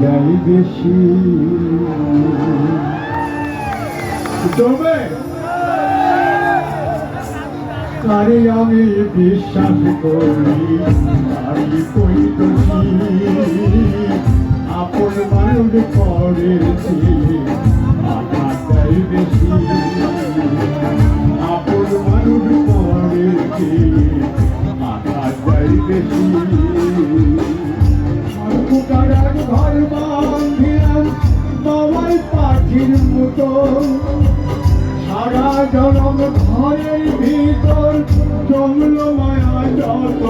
দেয় বেশি। তবে তারে আমি বিশ্বাস করি তারি কইতছি, আপন মানুষ আঘাত দেয় বেশি। আপন মানুষ আঘাত দেয় বেশি। পাখির মতো সারা জনম ঘরের ভিতর জমল মায়া যত।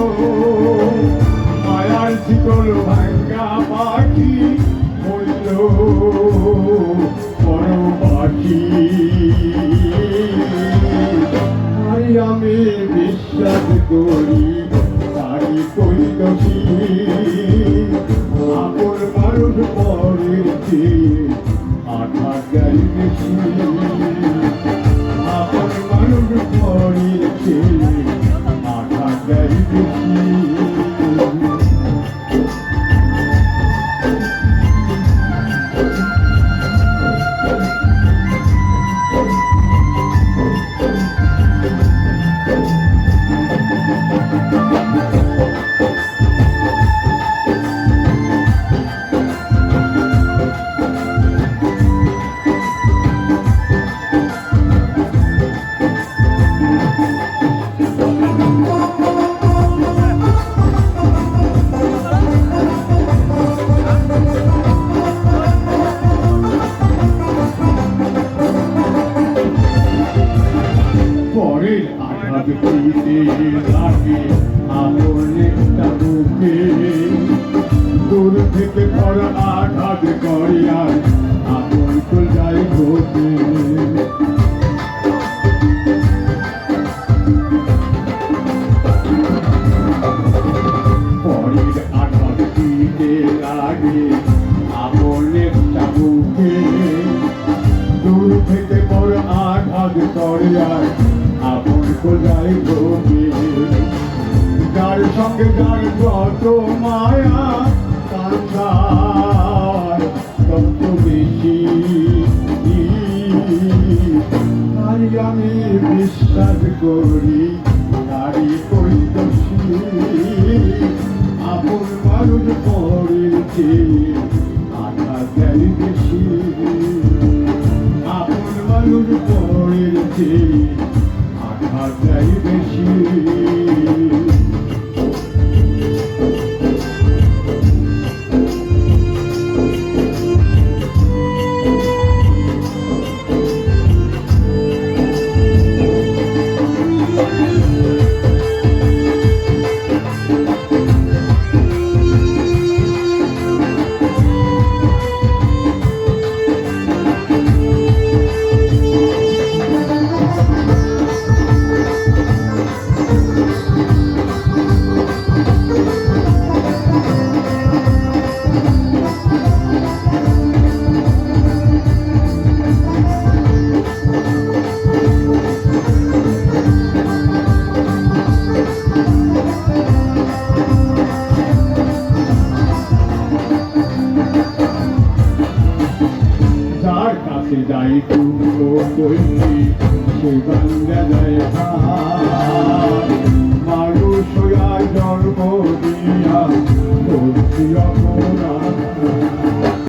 মায়ার শিকল ভাঙ্গা পাখি হইল বড় পাখি। তাই আমি বিশ্বাস করি, তাই কই দোষী আপন মানুষ পরের চেয়ে আঘাত গাই বেশি আঘাত দিতে লাগে আমলে বুকে দূর থেকে করা আঘাত করিয়া আপন তো যাই ঘটে পরের আঘাত দিতে লাগে আপন কোথায় ভোগে যার সঙ্গে যার কত মায়া কান্দার তত বেশি তাই আমি বিশ্বাস করি তারি কৈতসী আপন মানুষ পড়েছে দেয় বেশি। যার কাছে সেই বাংলা যায়